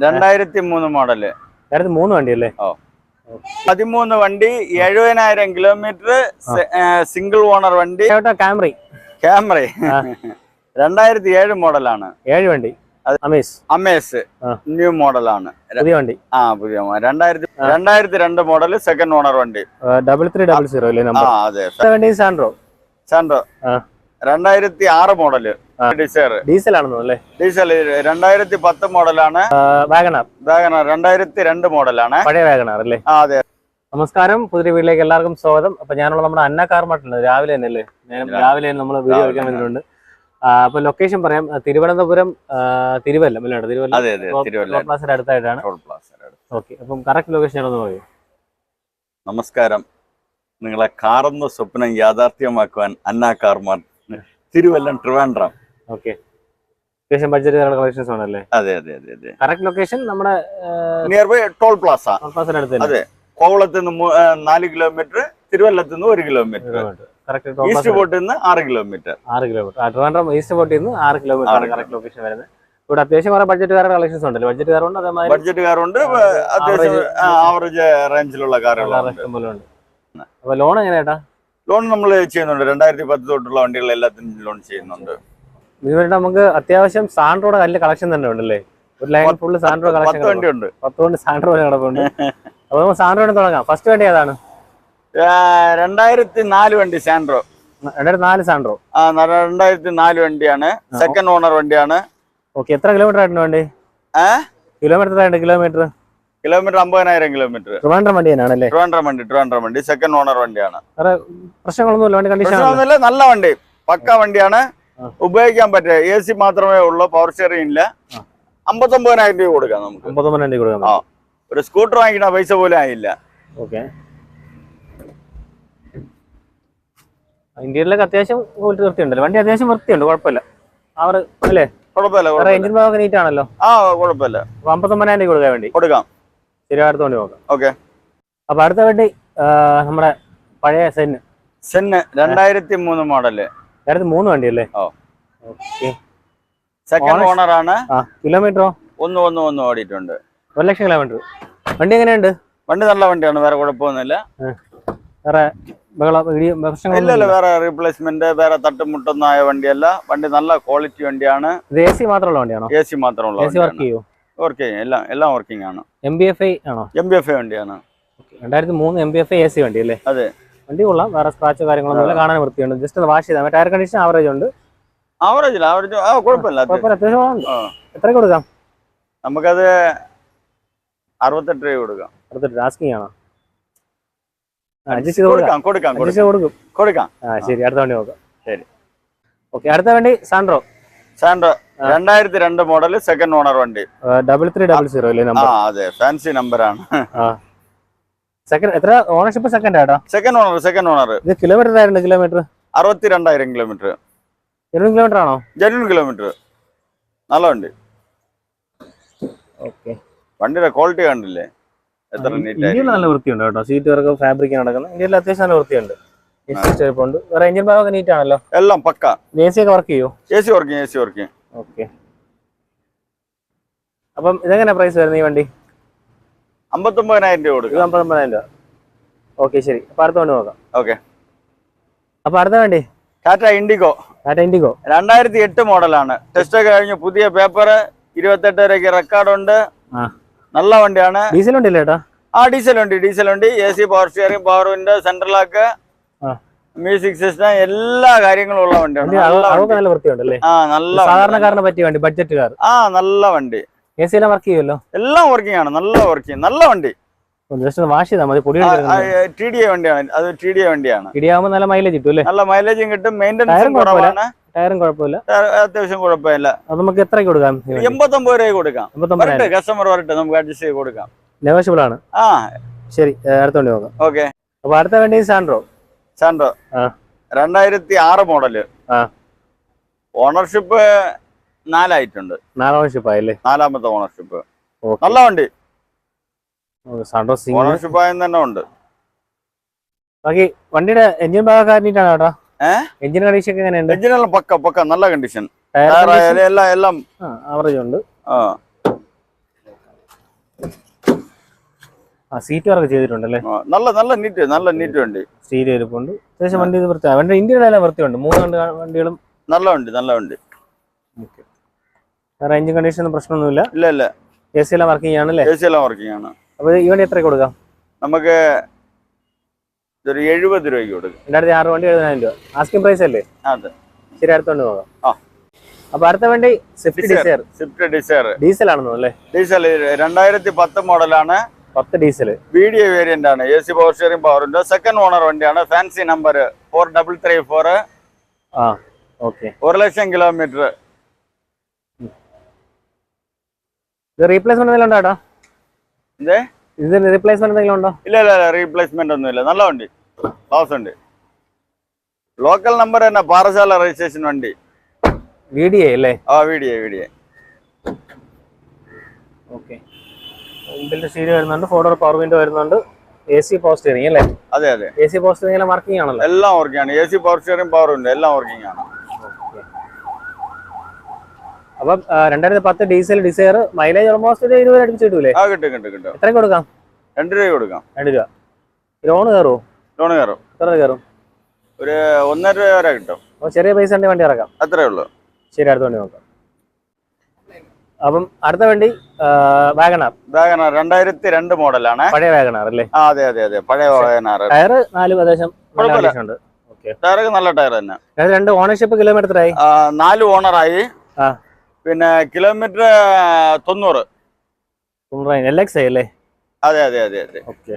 രണ്ടായിരത്തി മൂന്ന് മോഡൽ മൂന്ന് വണ്ടി അല്ലേ പതിമൂന്ന് വണ്ടി എഴുപതിനായിരം കിലോമീറ്റർ സിംഗിൾ ഓണർ വണ്ടി. ക്യാമറ ആ. രണ്ടായിരത്തി ഏഴ് മോഡലാണ്. ഏഴ് വണ്ടി. അമേസ്. ന്യൂ മോഡലാണ്. പുതിയ വണ്ടി. ആ പുതിയ രണ്ടായിരത്തി രണ്ടായിരത്തി രണ്ട് മോഡൽ സെക്കൻഡ് ഓണർ വണ്ടി. ഡബിൾ ത്രീ ഡബിൾ സീറോ അല്ലേ അതെ. സാൻഡ്രോ സാൻഡോ ആ. രണ്ടായിരത്തി ആറ് മോഡൽ. ഡിസയർ ഡീസൽ ആണെന്നോ അല്ലേ? ഡീസൽ രണ്ടായിരത്തി പത്ത് മോഡലാണ്. വാഗണാർ. വാഗണർ രണ്ടായിരത്തി രണ്ട് മോഡലാണ്. പഴയ വാഗണാർ അല്ലേ? ആ അതെ. നമസ്കാരം. പുതിയ വീട്ടിലേക്ക് എല്ലാവർക്കും സ്വാഗതം. അപ്പൊ ഞാനുള്ള നമ്മുടെ അന്ന കാർമാട്ടുണ്ട്. രാവിലെ തന്നെ അല്ലേ? ഞാൻ രാവിലെ. നമ്മൾ വീഡിയോ വയ്ക്കാൻ ആ, അപ്പൊ ലൊക്കേഷൻ പറയാം. തിരുവനന്തപുരം തിരുവല്ല അല്ലേ? തിരുവല്ല. പ്ലാസിന്റെ അടുത്തായിട്ടാണ്. ഓക്കെ അപ്പം കറക്റ്റ് ലൊക്കേഷൻ ആണെന്ന് പറയൂ. നമസ്കാരം. നിങ്ങളെ കാറെന്ന സ്വപ്നം യാഥാർത്ഥ്യമാക്കുവാൻ Anna car mart Thiruvallam Trivandrum. Okay അത്യാവശ്യം ബഡ്ജറ്റ് കളക്ഷൻസ് ആണല്ലേ അതെ അതെ അതെ അതെ. കറക്റ്റ് ലൊക്കേഷൻ നമ്മുടെ നിയർ ബൈ ടോൾ പ്ലാസ പ്ലാസിന്റെ അടുത്ത് അതെ. കോവളത്ത് നിന്ന് നാല് കിലോമീറ്റർ തിരുവല്ലത്ത് നിന്ന് ഒരു കിലോമീറ്റർ. ഈസ്റ്റ് പോർട്ടിൽ നിന്ന് ആറ് കിലോമീറ്റർ. ആറ് കിലോമീറ്റർ. ട്രിവാൻഡ്രം ഈസ്റ്റ് പോർട്ടിൽ നിന്ന് ആറ് കിലോമീറ്റർ ആണ് കറക്റ്റ് ലൊക്കേഷൻ വരുന്നത്. ഇവിടെ അത്യാവശ്യം കുറെ ബഡ്ജറ്റ് കാരുടെ കളക്ഷൻസ് ഉണ്ടല്ലോ. ബഡ്ജറ്റ് കാറുണ്ട് അതേമാതിരി ബഡ്ജറ്റ് കാറുണ്ട് അത്യാവശ്യം ആവറേജ് റേഞ്ചിലുള്ള കാറുകളുണ്ട്. അപ്പൊ ലോൺ എങ്ങനെയാട്ടാ ലോൺ നമ്മൾ ചെയ്യുന്നുണ്ട്. രണ്ടായിരത്തി പത്ത് തൊട്ടുള്ള വണ്ടികൾ എല്ലാത്തിനും ലോൺ ചെയ്യുന്നുണ്ട്. ഇതിന് നമുക്ക് അത്യാവശ്യം സാൻഡ്രോയുടെ കല്ല് കളക്ഷൻ തന്നെ ഉണ്ടല്ലേ? ഒരു ലൈൻ ഫുള്ള് സാൻഡ്രോ കളക്ഷൻ പത്ത് വണ്ടി ഉണ്ട്. പത്ത് കൊണ്ട് സാൻഡ്രോ കിടപ്പുണ്ട് അപ്പൊ നമുക്ക് സാൻഡ്രോ തുടങ്ങാം. ഫസ്റ്റ് വണ്ടി ഏതാണ്? രണ്ടായിരത്തി നാല് വണ്ടി സാൻഡ്രോ. രണ്ടായിരത്തി നാല് സാൻഡ്രോ. ആ രണ്ടായിരത്തി നാല് വണ്ടിയാണ്. സെക്കൻഡ് ഓണർ വണ്ടിയാണ്. ഓക്കെ എത്ര കിലോമീറ്റർ ആയിട്ടുണ്ട് വണ്ടി? കിലോമീറ്റർ എത്രയുണ്ട് കിലോമീറ്റർ കിലോമീറ്റർ അമ്പതിനായിരം കിലോമീറ്റർ ട്രിവാൻഡ്രം വണ്ടി തന്നെയാണല്ലേ ട്രിവാൻഡ്രം വണ്ടി ട്രിവാൻഡ്രം വണ്ടി. സെക്കൻഡ് ഓണർ വണ്ടിയാണ്. പ്രശ്നങ്ങളൊന്നുമില്ല വണ്ടി കണ്ടീഷൻ നല്ല വണ്ടി. പക്ക വണ്ടിയാണ്. ഉപയോഗിക്കാൻ പറ്റുക എ സി മാത്രമേ ഉള്ളൂ പവർ സ്റ്റിയറിംഗ് ഇല്ല. അമ്പത്തൊമ്പതിനായിരം രൂപ കൊടുക്കാം നമുക്ക്. അമ്പത്തൊമ്പതിനായിരം രൂപ കൊടുക്കാം. ആ. ഒരു സ്കൂട്ടർ വാങ്ങിക്കണ പൈസ പോലും ആയില്ല. ഓക്കെ. ഇന്ത്യയിലൊക്കെ അത്യാവശ്യം ക്വാളിറ്റി വൃത്തിയുണ്ടല്ലോ. വണ്ടി അത്യാവശ്യം വൃത്തിയുണ്ട് കുഴപ്പമില്ല. അവർ അല്ലേ? കുഴപ്പമില്ല എഞ്ചിൻ ഭാഗമൊക്കെ നീറ്റ് ആണല്ലോ. ആ കുഴപ്പമില്ല. അമ്പത്തൊമ്പതിനായിരം രൂപ കൊടുക്കാൻ വേണ്ടി. കൊടുക്കാം. ശരി അടുത്ത വണ്ടി നോക്കാം. ഓക്കെ. അപ്പൊ അടുത്ത വണ്ടി നമ്മുടെ പഴയ സെന്ന് സെന്ന് രണ്ടായിരത്തി മൂന്ന് മോഡൽ. രണ്ടായിരത്തി മൂന്ന് വണ്ടി അല്ലേ ഓ. ഓക്കെ സെക്കൻഡ് ഓണർ ആണ്. കിലോമീറ്ററോ ഒന്ന് ഒന്ന് ഒന്ന് ഓടിയിട്ടുണ്ട്. ഒരു ലക്ഷം കിലോമീറ്റർ വണ്ടി എങ്ങനെയുണ്ട്? വണ്ടി നല്ല വണ്ടിയാണ് വേറെ കുഴപ്പമൊന്നുമില്ല വേറെ ഇടി ഇല്ലല്ല വേറെ റീപ്ലേസ്മെന്റ് വേറെ തട്ടുമുട്ടൊന്നും ആയ വണ്ടിയല്ല. വണ്ടി നല്ല ക്വാളിറ്റി വണ്ടിയാണ്. എ സി മാത്രമുള്ള വണ്ടിയാണോ? എ സി മാത്രമുള്ള വർക്ക് ചെയ്യോ? വർക്ക് ചെയ്യും. എല്ലാം എല്ലാം വർക്കിംഗ് ആണ്. എം ബി എഫ് ഐ ആണോ? എം ബി എഫ് ഐ വണ്ടിയാണ്. രണ്ടായിരത്തി മൂന്ന് M B F I A C വണ്ടി അല്ലേ അതെ. വണ്ടി കൊള്ളാം. വേറെ സ്ക്രാച്ചോ കാര്യങ്ങളൊന്നും ഇല്ല. കാണാൻ വൃത്തിയുണ്ട്. ജസ്റ്റ് വാഷ് ചെയ്താൽ ടയർ കണ്ടീഷൻ ആവറേജ് ഉണ്ട്. ആവറേജിൽ ആവറേജ് ആ കുഴപ്പമില്ല. അത്യാവശ്യം. എത്ര കൊടുക്കാം? നമുക്കത് അറുപത്തെട്ട് രൂപ കൊടുക്കാം. അറുപത്തെട്ട്. ആസ്കിങ് ആണോ? കൊടുക്കാം. കൊടുക്കാം. കൊടുക്കാം ആ ശരി. അടുത്ത വണ്ടി നോക്കാം. ശരി. ഓക്കെ അടുത്ത വണ്ടി സാൻഡ്രോ സാൻഡ്രോ രണ്ടായിരത്തി രണ്ട് മോഡൽ സെക്കൻഡ് ഓണർ വണ്ടി. ഡബിൾ ത്രീ ഡബിൾ സീറോ അല്ലേ നമ്പർ അതെ. ഫാൻസി നമ്പറാണ് ആ. സെക്കൻഡ് എത്ര ഓണർഷിപ്പ് സെക്കൻഡ് ആട്ടോ സെക്കൻഡ് ഓണർ സെക്കൻഡ് ഓണർ ഇത് കിലോമീറ്റർ ആയിരുന്നു കിലോമീറ്റർ അറുപത്തി രണ്ടായിരം കിലോമീറ്റർ ഇരുപത് കിലോമീറ്റർ ആണോ? ജനുവൻ കിലോമീറ്റർ നല്ല വണ്ടി. ഓക്കെ വണ്ടിയുടെ ക്വാളിറ്റി കണ്ടില്ലേ? എത്ര ഇന്ത്യയിൽ നല്ല വൃത്തിയുണ്ട് കേട്ടോ. സീറ്റ് വർക്ക് ഫാബ്രിക് നടക്കുന്നത്. ഇന്ത്യയിൽ അത്യാവശ്യം നല്ല വൃത്തിയുണ്ട്. ഉണ്ട്. വേറെ എഞ്ചിൻ ഭാഗമൊക്കെ നീറ്റ് ആണല്ലോ? എല്ലാം പക്ക. എ സി ഒക്കെ വർക്ക് ചെയ്യോ? A C working A C working okay അപ്പം ഇതെങ്ങനെ പ്രൈസ് വരുന്നത് ഈ വണ്ടി? അമ്പത്തൊമ്പതിനായിരം രൂപ കൊടുക്കും. അമ്പത്തൊമ്പതിനായിരം രൂപ. ഓക്കെ ശരി. അപ്പൊ അടുത്ത വണ്ടി നോക്കാം. ഓക്കെ. അപ്പൊ അടുത്ത വണ്ടി. ടാറ്റ ഇൻഡിഗോ. ടാറ്റ ഇൻഡിഗോ. രണ്ടായിരത്തി എട്ട് മോഡലാണ്. ടെസ്റ്റ് ഒക്കെ കഴിഞ്ഞു. പുതിയ പേപ്പർ ഇരുപത്തെട്ട് വരെയൊക്കെ റെക്കോർഡ് ഉണ്ട്. നല്ല വണ്ടിയാണ്. ഡീസൽ ഉണ്ടല്ലേ ഏട്ടാ? ആ ഡീസൽ ഉണ്ട് ഡീസൽ ഉണ്ട് A C power steering power window central lock music system എല്ലാ കാര്യങ്ങളും ഉള്ള വണ്ടിയാണ്. നല്ല വൃത്തിയുണ്ടല്ലേ? ആ നല്ല സാധാരണക്കാരനെ പറ്റിയ വണ്ടി ബഡ്ജറ്റ് കാർ. ആ നല്ല വണ്ടി. എ സി എല്ലാം വർക്ക് ചെയ്യുമല്ലോ എല്ലാം വർക്കിംഗ് ആണ്. നല്ല വർക്കിംഗ് നല്ല വണ്ടി. ജസ്റ്റ് വാഷ് ചെയ്താൽ മതി. പൊടി ടി ഡി എ വണ്ടിയാണ്. അത് ടി ഡി എ വണ്ടിയാണ്. നല്ല മൈലേജ് കിട്ടും അല്ലേ? നല്ല മൈലേജും കിട്ടും. മെയിന്റെനൻസും കുറവാണ്. ടയറും കുഴപ്പമില്ല. അത്യാവശ്യം കുഴപ്പമില്ല. അത് നമുക്ക് കൊടുക്കാം? എൺപത്തൊമ്പത് രൂപ കൊടുക്കാം. വരട്ടെ കസ്റ്റമർ വരട്ടെ നമുക്ക് അഡ്ജസ്റ്റ് ചെയ്ത് കൊടുക്കാം. നെഗോഷ്യബിൾ ആണ്. ആ. ശരി അടുത്ത വണ്ടി നോക്കാം. ഓക്കെ. അപ്പൊ അടുത്ത വണ്ടി സാൻഡ്രോ. രണ്ടായിരത്തി ആറ് മോഡൽ. ഓണർഷിപ്പ് നാലായിട്ടുണ്ട്. നാലാം ഓണർഷിപ്പ് ആയല്ലേ? നാലാമത്തെ ഓണർഷിപ്പ് ഓക്കെ നല്ല വണ്ടി. ഓണർഷിപ്പ് ആയും തന്നെ ഉണ്ട്. ബാക്കി വണ്ടിയുടെ എഞ്ചിൻ ഭാഗം കാരണിട്ടാണ് കേട്ടോ? എഞ്ചിൻ കണ്ടീഷൻ ഒക്കെ എങ്ങനെയുണ്ട്? എഞ്ചിനെല്ലാം പക്ക പക്ക നല്ല കണ്ടീഷൻ എല്ലാം എല്ലാം. ആവറേജ് ഉണ്ട്. ആ. സീറ്റ് വർക്ക് ചെയ്തിട്ടുണ്ടല്ലേ? ആ, നല്ല നല്ല നീറ്റ് നല്ല നീറ്റ് വണ്ടി. സ്റ്റീരിയോ ഇരിപ്പുണ്ട്. അത്യാവശ്യം വണ്ടി ഇത് വൃത്തി വണ്ടി ഇന്ത്യയിലെല്ലാം വൃത്തിയുണ്ട്. മൂന്ന് വണ്ടികളും നല്ല വണ്ടി നല്ല വണ്ടി. വേറെ എഞ്ചിൻ കണ്ടീഷൻ പ്രശ്നമൊന്നുമില്ല. ഇല്ല ഇല്ല. എ സി എല്ലാം വർക്കിംഗ് ആണല്ലേ എ സി എല്ലാം വർക്കിംഗ് ആണ് അപ്പോൾ ഈ വണ്ടി എത്ര കൊടുക്കാം? നമുക്ക് ഇതൊരു എഴുപത് രൂപയ്ക്ക് കൊടുക്കും. രണ്ടായിരത്തി ആറ് വണ്ടി എഴുപതിനായിരം രൂപ. ആസ്കിംഗ് പ്രൈസ് അല്ലേ? അതെ. ശരി അടുത്തോണ്ട് നോക്കാം. ആ. അപ്പൊ അടുത്ത വണ്ടി Swift Dzire Swift Dzire diesel ആണെന്ന് അല്ലേ? ഡീസൽ രണ്ടായിരത്തി പത്ത് മോഡലാണ്. പത്ത് ഡീസൽ വീഡിയോ വേരിയന്റ് ആണ്. എ സി പവർ സ്റ്റിയറിംഗ് പവറിന്റെ സെക്കൻഡ് ഓണർ വണ്ടിയാണ്. Fancy number four double three four ആ ഓക്കെ ഒരു ലക്ഷം കിലോമീറ്റർ ഇത് റീപ്ലേസ്മെന്റ് എന്തെങ്കിലും ഉണ്ടോ ഇതേ ഇതിന് റീപ്ലേസ്മെന്റ് എന്തെങ്കിലും ഉണ്ടോ? ഇല്ല ഇല്ല ഇല്ല റീപ്ലേസ്മെന്റ് ഒന്നുമില്ല. നല്ല വണ്ടി ക്ലാസ് ഉണ്ട്. ലോക്കൽ നമ്പർ തന്നെ പാറശാല രജിസ്ട്രേഷൻ വണ്ടി. വി ഡി എ അല്ലേ? ആ വീഡിയോ വീഡിയോ ഓക്കെ ഇതിന്റെ സ്റ്റീരിയോ വരുന്നുണ്ട് ഫോർ ഡോർ പവർ വിൻഡോ വരുന്നുണ്ട്. എ സി പവർ സ്റ്റിയറിംഗ് അല്ലേ? അതെ അതെ. A C power steering working ആണല്ലോ? എല്ലാം വർക്കിംഗ് ആണ്. A C power steering power window എല്ലാം വർക്കിംഗ് ആണ്. അപ്പം രണ്ടായിരത്തി പത്ത് ഡീസൽ ഡിസയർ മൈലേജ് ഓൾമോസ്റ്റ് ഒരു ഇരുപത് അടുപ്പിച്ച് കിട്ടൂലേ? ആ കിട്ടും കിട്ടും കിട്ടും. എത്ര കൊടുക്കാം? രണ്ട് രൂപ കൊടുക്കാം. രണ്ട് രൂപ. ലോൺ കയറുമോ ലോൺ കയറും. എത്ര കയറും? ഒരു ഒന്നര രൂപ വരെ കിട്ടും. അപ്പോൾ ചെറിയ പൈസ ഉണ്ടെങ്കിൽ വണ്ടി ഇറക്കാം. അത്രേ ഉള്ളൂ. ശരി അടുത്ത വണ്ടി നോക്കാം. അപ്പം അടുത്ത വണ്ടി വാഗണാർ. വാഗനാർ രണ്ടായിരത്തി രണ്ട് മോഡലാണ്. പഴയ വാഗണാർ അല്ലേ? ആ അതെ അതെ അതെ. പഴയ വാഗനാർ ടയർ നാല് പ്രദേശം ടയറൊക്കെ നല്ല ടയർ തന്നെ. രണ്ട് ഓണർഷിപ്പ് കിലോമീറ്റർ ആയി. നാല് ഓണറായി പിന്നെ കിലോമീറ്റർ തൊണ്ണൂറ്. എൽ എക്സ് അല്ലേ? അതെ അതെ അതെ അതെ. ഓക്കെ.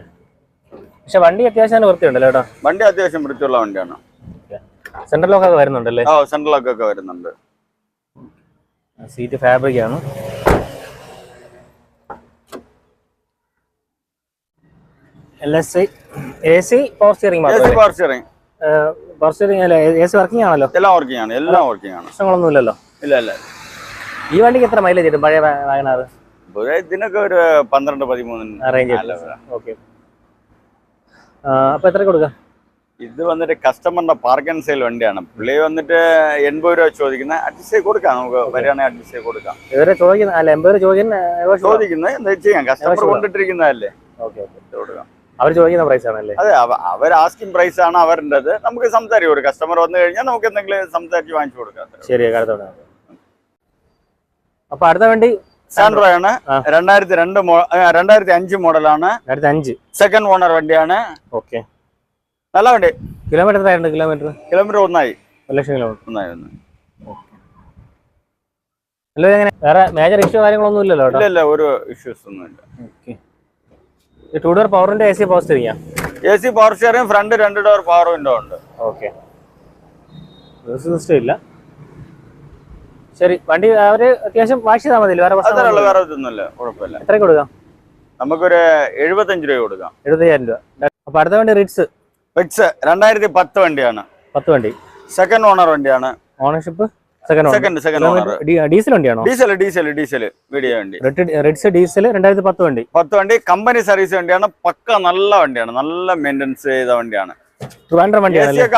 പക്ഷെ വണ്ടി അത്യാവശ്യം വൃത്തിയുണ്ടല്ലോ കേട്ടോ? വണ്ടി അത്യാവശ്യം വൃത്തിയുള്ള വണ്ടിയാണ്. സെൻട്രൽ ലോക്ക് ഒക്കെ വരുന്നുണ്ടല്ലേ? ഓ സെൻട്രൽ ലോക്ക് ഒക്കെ വരുന്നുണ്ട്. സീറ്റ് ഫാബ്രിക് ആണ്. L S A C power steering C power steering power steering അല്ലേ? എ സി വർക്കിംഗ് ആണല്ലോ? എല്ലാം വർക്കിംഗ് ആണ് എല്ലാം വർക്കിംഗ് ആണ്. പ്രശ്നങ്ങളൊന്നുമില്ലല്ലോ? ഇല്ല ഇല്ല. ഈ വണ്ടിക്ക് എത്ര മൈലേജ് കിട്ടും പഴയ വാഗനാറ് ഒരു ഇതിനൊക്കെ ഒരു പന്ത്രണ്ട് പതിമൂന്ന് റേഞ്ച് ഓക്കെ അപ്പൊ എത്ര കൊടുക്കാം? ഇത് വന്നിട്ട് കസ്റ്റമറിന്റെ പാർക്ക് ആൻഡ് സെയിൽ വണ്ടിയാണ്. പുള്ളി വന്നിട്ട് എൺപത് രൂപ ചോദിക്കുന്നത് അഡ്ജസ്റ്റ് ചെയ്ത് കൊടുക്കാം. നമുക്ക് വരികയാണെങ്കിൽ അഡ്ജസ്റ്റ് ചെയ്ത് കൊടുക്കാം. ഇവരെ ചോദിക്കുന്ന അല്ല എൺപത് രൂപ ചോദിക്കുന്ന ചോദിക്കുന്നത് ചെയ്യാം? കസ്റ്റമർ. കൊണ്ടിട്ടിരിക്കുന്നതല്ലേ. ഓക്കെ ഓക്കെ കൊടുക്കാം. അവർ ചോദിക്കുന്ന പ്രൈസ് ആണല്ലേ? അതെ അവർ ആസ്കിംഗ് പ്രൈസ് ആണ് അവരുടേത്. നമുക്ക് സംസാരിക്കും. ഒരു കസ്റ്റമർ വന്നു കഴിഞ്ഞാൽ നമുക്ക് എന്തെങ്കിലും സംസാരിച്ച് വാങ്ങിച്ചു കൊടുക്കാം. ശരി അടുത്ത വണ്ടി നോക്കാം. അപ്പൊ അടുത്ത വണ്ടി സാൻഡ്രോ ആണ്. രണ്ടായിരത്തി രണ്ട് രണ്ടായിരത്തി അഞ്ച് മോഡലാണ്. അഞ്ച് സെക്കൻഡ് ഓണർ വണ്ടിയാണ്. ഓക്കെ. നല്ല വണ്ടി. കിലോമീറ്റർ എത്രയുണ്ട് കിലോമീറ്റർ? കിലോമീറ്റർ ഒന്നായി. ഒരു ലക്ഷം കിലോമീറ്റർ. ഒന്നായി ഒന്നായി എങ്ങനെ വേറെ മേജർ ഇഷ്യൂ കാര്യങ്ങളൊന്നും ഇല്ലല്ലോ ഇല്ല ഇല്ല ഒരു ഇഷ്യൂസ് ഒന്നുമില്ല ഓക്കെ. ഈ ടൂ ഡോർ പവറിന്റെ A C power steering A C power steering front രണ്ട് ഡോർ പവർ വിൻഡോ ഉണ്ട്. ഓക്കെ. സിസ്റ്റം ഇല്ല. ശരി. വണ്ടി അവർ അത്യാവശ്യം വാഷ് ചെയ്താൽ മതി വേറെ അതല്ല. വേറെ ഇതൊന്നുമില്ല കുഴപ്പമില്ല. എത്ര കൊടുക്കാം? നമുക്കൊരു എഴുപത്തഞ്ച് രൂപ കൊടുക്കാം. എഴുപത്തയ്യായിരം രൂപ. അപ്പൊ അടുത്ത വണ്ടി റിറ്റ്സ്. റിറ്റ്സ് രണ്ടായിരത്തി പത്ത് വണ്ടിയാണ്. പത്ത് വണ്ടി. സെക്കൻഡ് ഓണർ വണ്ടിയാണ്. Ownership second second owner diesel വണ്ടിയാണോ? Diesel diesel diesel VDI വണ്ടി. റിറ്റ്സ് ഡീസൽ രണ്ടായിരത്തി പത്ത് വണ്ടി. പത്ത് വണ്ടി. കമ്പനി സർവീസ് വണ്ടിയാണ്. പക്ക നല്ല വണ്ടിയാണ്. നല്ല മെയിന്റെനൻസ് ചെയ്ത വണ്ടിയാണ്. ട്രിവാൻഡ്രം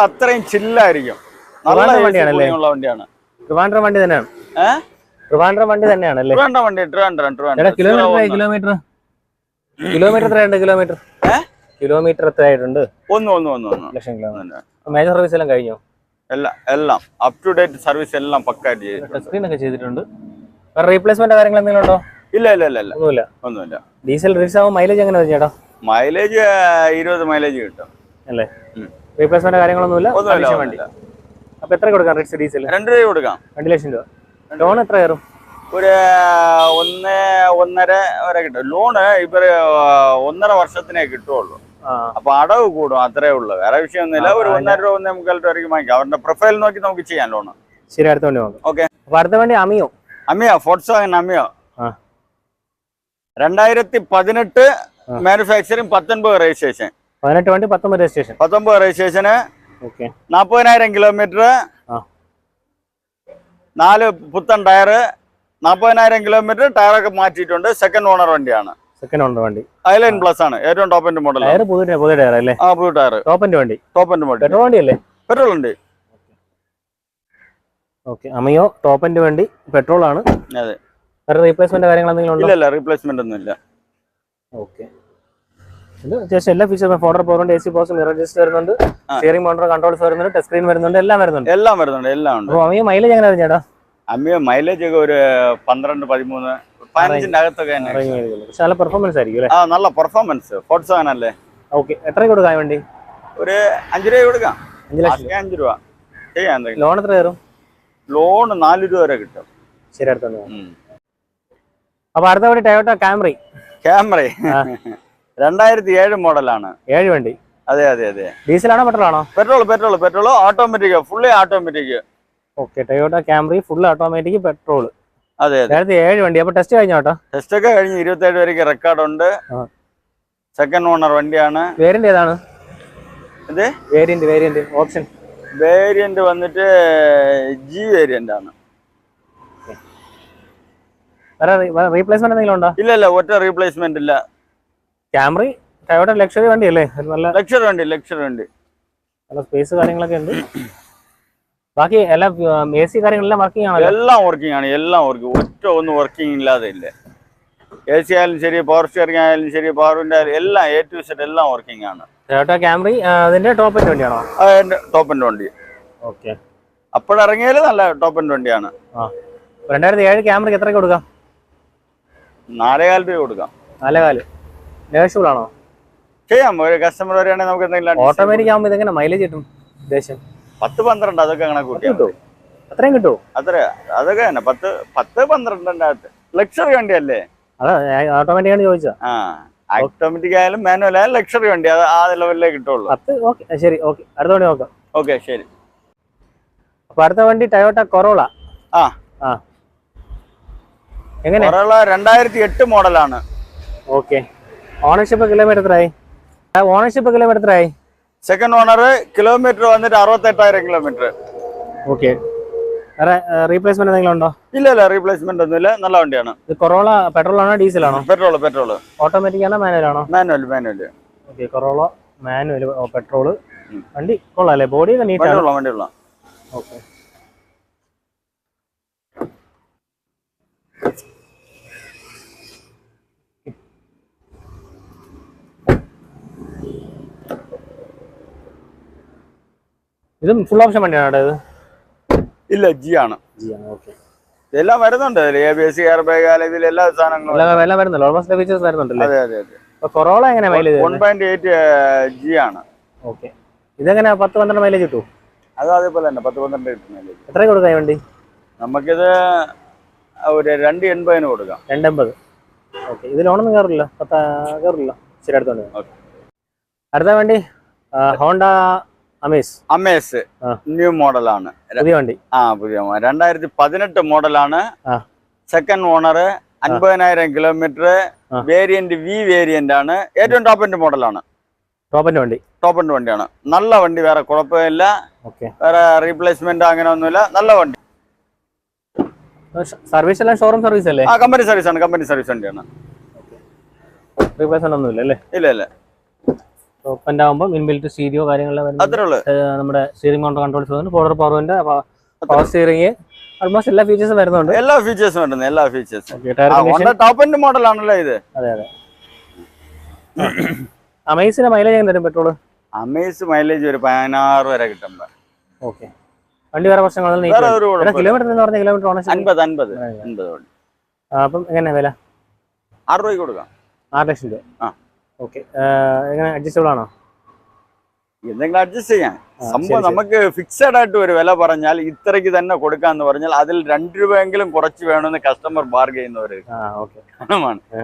അത്രയും ചില്ലായിരിക്കും നല്ല വണ്ടിയാണ്. ട്രിവാൻഡ്രം വണ്ടി തന്നെയാണ്. ട്രിവാൻഡ്രം വണ്ടി തന്നെയാണല്ലേ? ട്രിവാൻഡ്രം വണ്ടി ട്രിവാൻഡ്രം എടാ ട്രിവാൻഡ്രം കിലോമീറ്റർ കിലോമീറ്റർ കിലോമീറ്റർ എത്രയുണ്ട് കിലോമീറ്റർ കിലോമീറ്റർ എത്ര ആയിട്ടുണ്ട് ഒന്ന് ഒന്ന് ഒന്ന് ഒന്ന്. ലക്ഷം കിലോമീറ്റർ. മേജർ സർവീസ് എല്ലാം കഴിഞ്ഞോ? എല്ലാം എല്ലാം. അപ് ടു ഡേറ്റ് സർവീസ് എല്ലാം പക്കായിട്ട് ചെയ്തു സ്ക്രീൻ ഒക്കെ ചെയ്തിട്ടുണ്ട്. വേറെ റീപ്ലേസ്മെന്റ് കാര്യങ്ങൾ എന്തെങ്കിലും ഉണ്ടോ? ഇല്ല ഇല്ല ഇല്ല ഇല്ല. ഒന്നുമില്ല. ഒന്നുമില്ല. ഡീസൽ റീസ് ആവുമ്പോൾ മൈലേജ് എങ്ങനെ ചേട്ടാ? മൈലേജ് ഇരുപത് മൈലേജ് കിട്ടും. അല്ലേ. റീപ്ലേസ്മെന്റ് കാര്യങ്ങളൊന്നുമില്ല? ഒന്നുമില്ല. അപ്പൊ എത്ര കൊടുക്കാം റിക്സ് ഡീസൽ രണ്ട് രൂപ കൊടുക്കാം. രണ്ട് ലക്ഷം രൂപ. ലോൺ എത്ര കയറും? ഒരു ഒന്ന് ഒന്നര വരെ കിട്ടും. ലോണ് ഇപ്പൊ ഒന്നര വർഷത്തിനേ കിട്ടുള്ളൂ അപ്പൊ അടവ് കൂടും അത്രേ ഉള്ളൂ. വേറെ വിഷയമൊന്നുമില്ല. ഒന്നുമില്ല ഒരു ഒന്നര രൂപ ഒന്നേ മുക്കാൽ രൂപ വാങ്ങിക്കാം. അവരുടെ പ്രൊഫൈൽ നോക്കി നമുക്ക് ചെയ്യാം ലോൺ. ശരി അടുത്ത വണ്ടി വാങ്ങും. ഓക്കെ. അപ്പൊ അടുത്ത വണ്ടി അമിയോ? Ameo Volkswagen Ameo. രണ്ടായിരത്തി പതിനെട്ട് മാനുഫാക്ചറിംഗ് മാനുഫാക്ചറിങ് പത്തൊൻപത് രജിസ്ട്രേഷൻ പതിനെട്ട് വണ്ടി പത്തൊമ്പത് രജിസ്ട്രേഷൻ പത്തൊമ്പത് രജിസ്ട്രേഷന് ഓക്കെ നാൽപ്പതിനായിരം കിലോമീറ്റർ നാല് പുത്തൻ ടയർ നാൽപ്പതിനായിരം കിലോമീറ്റർ ടയറൊക്കെ മാറ്റിയിട്ടുണ്ട്. സെക്കൻഡ് ഓണർ വണ്ടിയാണ്. സെക്കൻഡ് ഓണർ വണ്ടി. ഐലൈൻ പ്ലസ് ആണ്. ഏറ്റവും ടോപ്പ് എൻഡ് മോഡൽ ടയർ പുതിയ പുതിയ ടയർ അല്ലേ? ആ പുതിയ ടയർ ടോപ്പിന്റെ വണ്ടി. ടോപ്പ് എൻഡ് മോഡൽ പെട്രോൾ വണ്ടി അല്ലേ പെട്രോൾ ഉണ്ട് ഓക്കെ അമിയോ എൻഡ് വണ്ടി പെട്രോൾ ആണ്. അതെ. റീപ്ലേസ്മെന്റ് കാര്യങ്ങൾ എന്തെങ്കിലും ഇല്ല റീപ്ലേസ്മെന്റ് ഒന്നും ഇല്ല ഓക്കെ ഇത് അത്യാവശ്യം എല്ലാ ഫീച്ചറും ഫോർഡർ പോകുന്നുണ്ട് A C box mirror adjust വരുന്നുണ്ട്. സ്റ്റിയറിംഗ് മോട്ടർ കൺട്രോൾസ് വരുന്നുണ്ട് ടച്ച് സ്ക്രീൻ വരുന്നുണ്ട് എല്ലാം വരുന്നുണ്ട്. എല്ലാം വരുന്നുണ്ട് എല്ലാം ഉണ്ട്. അപ്പോൾ ഈ മൈലേജ് എങ്ങനെ ചേട്ടാ അമ്മിയ മൈലേജ് ഒക്കെ ഒരു പന്ത്രണ്ട് പതിമൂന്ന് പതിനഞ്ചിന്റെ അകത്തൊക്കെ പക്ഷെ നല്ല പെർഫോമൻസ് ആയിരിക്കും അല്ലേ? ആ നല്ല പെർഫോമൻസ് ഫോർട്ട് സെവൻ അല്ലേ? ഓക്കെ എത്ര കൊടുക്കാൻ വേണ്ടി? ഒരു അഞ്ച് രൂപ കൊടുക്കാം. അഞ്ച് ലക്ഷം. അഞ്ച് രൂപ. ചെയ്യാൻ ലോൺ എത്ര കയറും? ലോൺ നാല് രൂപ വരെ കിട്ടും. ശരി അടുത്ത അപ്പൊ അടുത്ത ടയോട്ട ക്യാമറ ആ. രണ്ടായിരത്തി ഏഴ് മോഡലാണ്. ഏഴ് വണ്ടി. അതെ അതെ അതെ. ഡീസലാണോ പെട്രോളാണോ? Petrol petrol petrol automatic fully automatic okay Toyota Camry full automatic petrol അതെ രണ്ടായിരത്തി ഏഴ് വണ്ടി. അപ്പൊ ടെസ്റ്റ് കഴിഞ്ഞോ കേട്ടോ ടെസ്റ്റ് ഒക്കെ കഴിഞ്ഞ് ഇരുപത്തേഴ് വരെയ്ക്ക് റെക്കോർഡ് ഉണ്ട് സെക്കൻഡ് ഓണർ വണ്ടിയാണ്. വേരിയന്റ് ഏതാണ്? ഇത് വേരിയന്റ് വേരിയന്റ് ഓപ്ഷൻ. വേരിയന്റ് വന്നിട്ട് ജി വേരിയന്റ് ആണ് റീപ്ലേസ്മെന്റ് എന്തെങ്കിലും ഉണ്ടോ? ഇല്ല ഇല്ല ഒറ്റ റീപ്ലേസ്മെന്റ് ഇല്ല. ക്യാമറി ടയോട്ട ലക്ഷറി വണ്ടി അല്ലേ നല്ല ലക്ഷറി വണ്ടി ലക്ഷറി വണ്ടി. നല്ല സ്പേസ് കാര്യങ്ങളൊക്കെ ഉണ്ട്. ബാക്കി എല്ലാം എ സി കാര്യങ്ങളെല്ലാം വർക്കിംഗ് ആണ് എല്ലാം വർക്കിംഗ് ആണ് എല്ലാം വർക്കിംഗ് ഒറ്റ ഒന്നും വർക്കിംഗ് ഇല്ലാതെ ഇല്ല. എ സി ആയാലും ശരി പവർ സ്റ്റിയറിംഗ് ആയാലും ശരി പവർ വിൻഡ് ആയാലും എല്ലാം എ ടു സെറ്റ് എല്ലാം വർക്കിംഗ് ആണ്. ടയോട്ട ക്യാമറി അതിന്റെ ടോപ്പ് എൻഡ് വണ്ടിയാണോ? അതിന്റെ ടോപ്പ് എൻഡ് വണ്ടി. ഓക്കെ അപ്പോഴിറങ്ങിയാൽ നല്ല ടോപ്പ് എൻഡ് വണ്ടിയാണ്. രണ്ടായിരത്തി ഏഴ് ക്യാമറയ്ക്ക് എത്രയ്ക്ക് കൊടുക്കാം? നാലേകാൽ രൂപ കൊടുക്കാം. നാലേ കാൽ നെഗോഷ്യബിൾ ആണോ ചെയ്യാം. ഒരു കസ്റ്റമർ വരികയാണെങ്കിൽ നമുക്ക് എന്തെങ്കിലും ഓട്ടോമാറ്റിക് ആകുമ്പോൾ ഇതെങ്ങനെ മൈലേജ് കിട്ടും ഉദ്ദേശം. പത്ത് പന്ത്രണ്ട് അതൊക്കെ അങ്ങനെ കൂട്ടിയോ അത്രയും കിട്ടുമോ? അത്ര അതൊക്കെ തന്നെ. പത്ത് പത്ത് പന്ത്രണ്ടിന്റെ അകത്ത്. ലക്ഷറി വണ്ടി അല്ലേ? ഓട്ടോമാറ്റിക് ആണ് ചോദിച്ചത്. ആ ഓട്ടോമാറ്റിക് ആയാലും മാനുവൽ ആയാലും ലക്ഷറി വണ്ടി. അത് ആ ലെവലിലേ കിട്ടുള്ളൂ. പത്ത് ഓക്കെ ശരി ഓക്കെ. അടുത്ത വണ്ടി നോക്കാം. ഓക്കെ ശരി. അപ്പൊ അടുത്ത വണ്ടി ടയോട്ട കൊറോള. ആ. ആ. എങ്ങനെ? കൊറോള രണ്ടായിരത്തി എട്ട് മോഡലാണ് ഓക്കെ. ഓണർഷിപ്പ് കിലോമീറ്റർ എത്രയായി ഓണർഷിപ്പ് കിലോമീറ്റർ എത്രയായി സെക്കൻഡ് ഓണർ കിലോമീറ്റർ വന്നിട്ട് അറുപത്തെട്ടായിരം കിലോമീറ്റർ ഓക്കെ വേറെ റീപ്ലേസ്മെന്റ് എന്തെങ്കിലും ഉണ്ടോ ഇല്ല ഇല്ല റീപ്ലേസ്മെന്റ് ഒന്നുമില്ല. നല്ല വണ്ടിയാണ്. ഇത് കൊറോള പെട്രോൾ ആണോ ഡീസൽ ആണോ? പെട്രോൾ പെട്രോൾ ഓട്ടോമാറ്റിക് ആണോ മാനുവൽ ആണോ? Manual manual okay Corolla manual petrol വണ്ടി കൊള്ളാം ബോഡി നീറ്റ് ആണ്. വണ്ടി വണ്ടിയുള്ള. ഓക്കെ ഇതും ഫുൾ ഓപ്ഷൻ വണ്ടിയാണ് കേട്ടോ ഇത്? ഇല്ല ജി ആണ്. ഓക്കെ ഇതെല്ലാം വരുന്നുണ്ട്. A B S air bag എല്ലാ സാധനങ്ങളും എല്ലാം എല്ലാം ഓൾമോസ്റ്റ് ഫീച്ചേഴ്സ് വരുന്നുണ്ടല്ലേ? അതെ അതെ കൊറോള എങ്ങനെ mileage one point eight G ആണ്. ഓക്കെ ഇതെങ്ങനെ പത്ത് പന്ത്രണ്ട് മൈലേജ് കിട്ടും അത് അതേപോലെ തന്നെ പത്ത് പന്ത്രണ്ട് മൈലേജ് എത്ര കൊടുക്കാം വണ്ടി? നമുക്കിത് ഒരു രണ്ട് എൺപതിന് കൊടുക്കാം. രണ്ടെൺപത് ഓക്കെ ഇത് ലോണൊന്നും കയറില്ല പത്താ കയറില്ല ശരി അടുത്തോണ്ട് അടുത്ത വണ്ടി ഹോണ്ട അമേസ്. ന്യൂ മോഡലാണ്. പുതിയ വണ്ടി. ആ പുതിയ രണ്ടായിരത്തി പതിനെട്ട് മോഡലാണ്. സെക്കൻഡ് ഓണർ അൻപതിനായിരം കിലോമീറ്റർ വേരിയന്റ് വി വേരിയന്റ് ആണ് ഏറ്റവും ടോപ്പ് എൻഡ് മോഡലാണ്. ടോപ്പിന്റെ വണ്ടി. ടോപ്പ് എൻഡ് വണ്ടിയാണ്. നല്ല വണ്ടി വേറെ കുഴപ്പമില്ല. വേറെ റീപ്ലേസ്മെന്റ് അങ്ങനെ ഒന്നുമില്ല നല്ല വണ്ടി. സർവീസ് എല്ലാം ഷോറൂം സർവീസ് അല്ലേ? ആ കമ്പനി സർവീസ് ആണ്. കമ്പനി സർവീസ് വണ്ടിയാണ്. റീപ്ലേസ്മെന്റ് ഒന്നുമില്ല അല്ലേ? ഇല്ല ഇല്ല. ടോപ്പിന്റെ ആകുമ്പോൾ ഇൻബിൽറ്റ് സ്റ്റീരിയോ കാര്യങ്ങളെല്ലാം വരുന്നത്. നമ്മുടെ സ്റ്റിയറിംഗ് കൗണ്ടർ കൺട്രോൾസ് വരുന്നു ഫോർഡർ പവറിന്റെ പവർ സ്റ്റിയറിംഗ് ഓൾമോസ്റ്റ് എല്ലാ ഫീച്ചേഴ്സും വരുന്നുണ്ട്. എല്ലാ ഫീച്ചേഴ്സും വരുന്നത് എല്ലാ ഫീച്ചേഴ്സും ടോപ്പ് എൻഡ് മോഡലാണല്ലോ ഇത്. അതെ അതെ. അമേസിന് മൈലേജ് എങ്ങനെ തരും പെട്രോൾ അമേസ് മൈലേജ് ഒരു പതിനാറ് വരെ കിട്ടും. ഓക്കെ വണ്ടി വേറെ പ്രശ്നങ്ങളൊന്നും കിലോമീറ്റർ എന്ന് പറഞ്ഞ കിലോമീറ്റർ അൻപത് അൻപത്. അൻപത് അപ്പം എങ്ങനെ വില? ആറ് രൂപയ്ക്ക് കൊടുക്കാം. ആറ് ലക്ഷം രൂപ. ആ. ഓക്കെ. എങ്ങനെ അഡ്ജസ്റ്റബിൾ ആണോ? എന്തെങ്കിലും അഡ്ജസ്റ്റ് ചെയ്യാം. സംഭവം. നമുക്ക് ഫിക്സഡ് ആയിട്ട് ഒരു വില പറഞ്ഞാൽ ഇത്രയ്ക്ക് തന്നെ കൊടുക്കാന്ന് പറഞ്ഞാൽ അതിൽ രണ്ട് രൂപയെങ്കിലും കുറച്ച് വേണമെന്ന് കസ്റ്റമർ ബാർഗ് ചെയ്യുന്നവര്.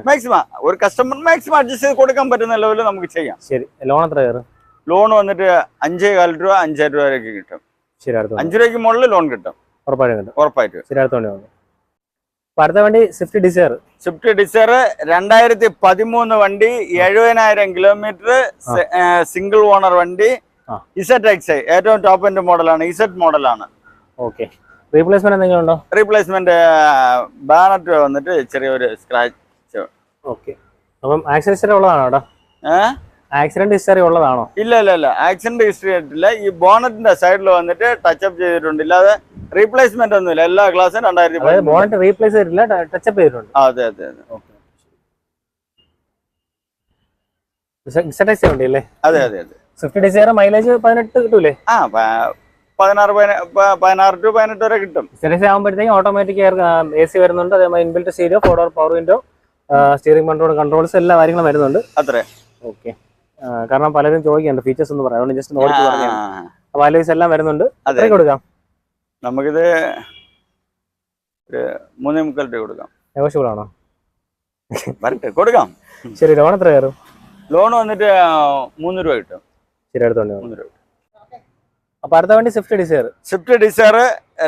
മാക്സിമം ഒരു കസ്റ്റമർ മാക്സിമം അഡ്ജസ്റ്റ് ചെയ്ത് കൊടുക്കാൻ പറ്റുന്ന ലെവലിൽ നമുക്ക് ചെയ്യാം. ശരി. ലോൺ എത്ര കയറും? ലോൺ വന്നിട്ട് അഞ്ചേ കാൽ രൂപ അഞ്ചായിരം രൂപ വരെയൊക്കെ കിട്ടും. ശരി. അഞ്ച് രൂപയ്ക്ക് മുകളിൽ ലോൺ കിട്ടും. ഉറപ്പായിട്ടും ഉറപ്പായിട്ടും. ശരി അടുത്ത വണ്ടി സ്വിഫ്റ്റ് ഡിസയർ സ്വിഫ്റ്റ് ഡിസയർ രണ്ടായിരത്തി പതിമൂന്ന് വണ്ടി എഴുപതിനായിരം കിലോമീറ്റർ സിംഗിൾ ഓണർ വണ്ടി. ഇസെറ്റ് എക്സ് ഏറ്റവും ടോപ്പ് എൻഡ് മോഡലാണ് ഇസെറ്റ് മോഡലാണ് ഓക്കെ റീപ്ലേസ്മെന്റ് എന്തെങ്കിലും ഉണ്ടോ റീപ്ലേസ്മെന്റ് ബാനറ്റ് വന്നിട്ട് ചെറിയൊരു സ്ക്രാച്ച് ഓക്കെ അപ്പം ആക്സസറി ഉള്ളതാണോ ഏഹ് ആക്സിഡന്റ് ഹിസ്റ്ററി ഉള്ളതാണോ? ഇല്ല ഇല്ല ഇല്ല. ആക്സിഡന്റ് ഹിസ്റ്ററി ആയിട്ടില്ല. ഈ ബോണറ്റിന്റെ സൈഡിൽ വന്നിട്ട് ടച്ചപ്പ് ചെയ്തിട്ടുണ്ട്. ഇല്ലാതെ റീപ്ലേസ്മെന്റ് ഒന്നുമില്ല. എല്ലാ ഗ്ലാസും രണ്ടായിരത്തി ബോണറ്റ് റീപ്ലേസ് ചെയ്തിട്ടില്ല ടച്ചപ്പ് ചെയ്തിട്ടുണ്ട്. അതെ അതെ അതെ. അതെ അതെ അതെ. സ്വിഫ്റ്റ് ഡിസയർ മൈലേജ് പതിനെട്ട് കിട്ടൂലേ? ആ പതിനാറ് പതിനാറ് ടു പതിനെട്ട് വരെ കിട്ടും. ഇസഡക്സ് ആകുമ്പോഴത്തേക്കും ഓട്ടോമാറ്റിക് എയർ എ സി വരുന്നുണ്ട്. അതേപോലെ inbuilt stereo four door power window steering control controls എല്ലാ കാര്യങ്ങളും വരുന്നുണ്ട്. അത്രേ. ഓക്കെ കാരണം പലരും ചോദിക്കുന്നുണ്ട് ഫീച്ചേഴ്സ് എന്ന് പറയാം. അതുകൊണ്ട് ജസ്റ്റ് ആ, പറഞ്ഞു. അപ്പോൾ അലോയ്സ് എല്ലാം വരുന്നുണ്ട്. അതെ കൊടുക്കാം. നമുക്കിത് ഒരു മൂന്നേ മുക്കാൽ രൂപ കൊടുക്കാം. നെഗോഷ്യബിൾ ആണോ? വരട്ടെ കൊടുക്കാം. ശരി ലോൺ എത്ര കയറും? ലോൺ വന്നിട്ട് മൂന്ന് രൂപ കിട്ടും. ശരി അടുത്തോണ്ട് മൂന്ന് രൂപ അപ്പൊ അടുത്ത വണ്ടി സ്വിഫ്റ്റ് ഡിസയർ സ്വിഫ്റ്റ് ഡിസയർ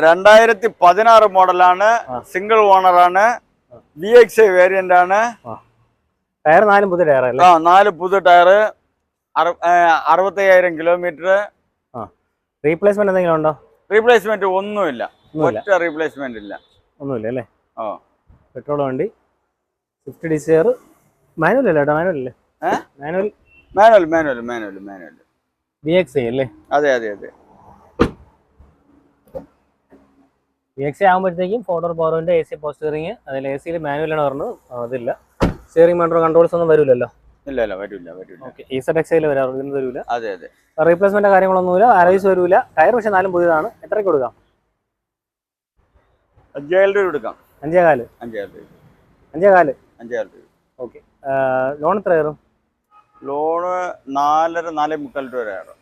രണ്ടായിരത്തി പതിനാറ് മോഡലാണ് സിംഗിൾ ഓണറാണ് വി എക്സ് ഐ വേരിയന്റ് ആണ്. ടയർ നാലും പുതിയ ടയർ ആ നാല് പുതിയ ടയറ്. അറുപത്തയ്യായിരം കിലോമീറ്റർ റീപ്ലേസ്മെന്റ് എന്തെങ്കിലും ഉണ്ടോ? റീപ്ലേസ്മെന്റ് ഒന്നുമില്ല. ഒറ്റ റീപ്ലേസ്മെന്റ് ഇല്ല. ഒന്നുമില്ല അല്ലേ? ഓ പെട്രോൾ വണ്ടി സ്വിഫ്റ്റ് ഡിസയർ. മാനുവൽ അല്ലേ ഏട്ടാ? മാനുവൽ അല്ലേ? Manual? Manual manual manual manual. B X I അല്ലേ? അതെ അതെ അതെ. ബി എക്സ് ഐ ആകുമ്പോഴത്തേക്കും ഫോട്ടോർ പവറിന്റെ എ സി പോസ്റ്ററിങ് അതിൽ എ സിയിൽ മാനുവലാണ് പറഞ്ഞത്. അതില്ല. സ്റ്റിയറിംഗ് കൺട്രോൾ കൺട്രോൾസ് ഒന്നും വരില്ലല്ലോ ഇല്ല ഇല്ല വരില്ല വരില്ല ഓക്കെ ഈ സെറ്റ് എക്സ് ഐയിൽ ഇതിന് വരില്ല അതെ അതെ. റീപ്ലേസ്മെന്റ് കാര്യങ്ങളൊന്നുമില്ല അരൈസ് വരില്ല ടയർ പക്ഷെ നാലും പുതിയതാണ്. എത്രയ്ക്ക് കൊടുക്കാം? അഞ്ചായിരം രൂപ കൊടുക്കാം. അഞ്ചേ കാൽ അഞ്ചായിരം രൂപ. അഞ്ചേ കാൽ അഞ്ചായിരം രൂപ. ഓക്കെ. ലോൺ എത്ര കയറും? ലോണ് നാലര നാലേ മുക്കാൽ രൂപ വരെ ആകും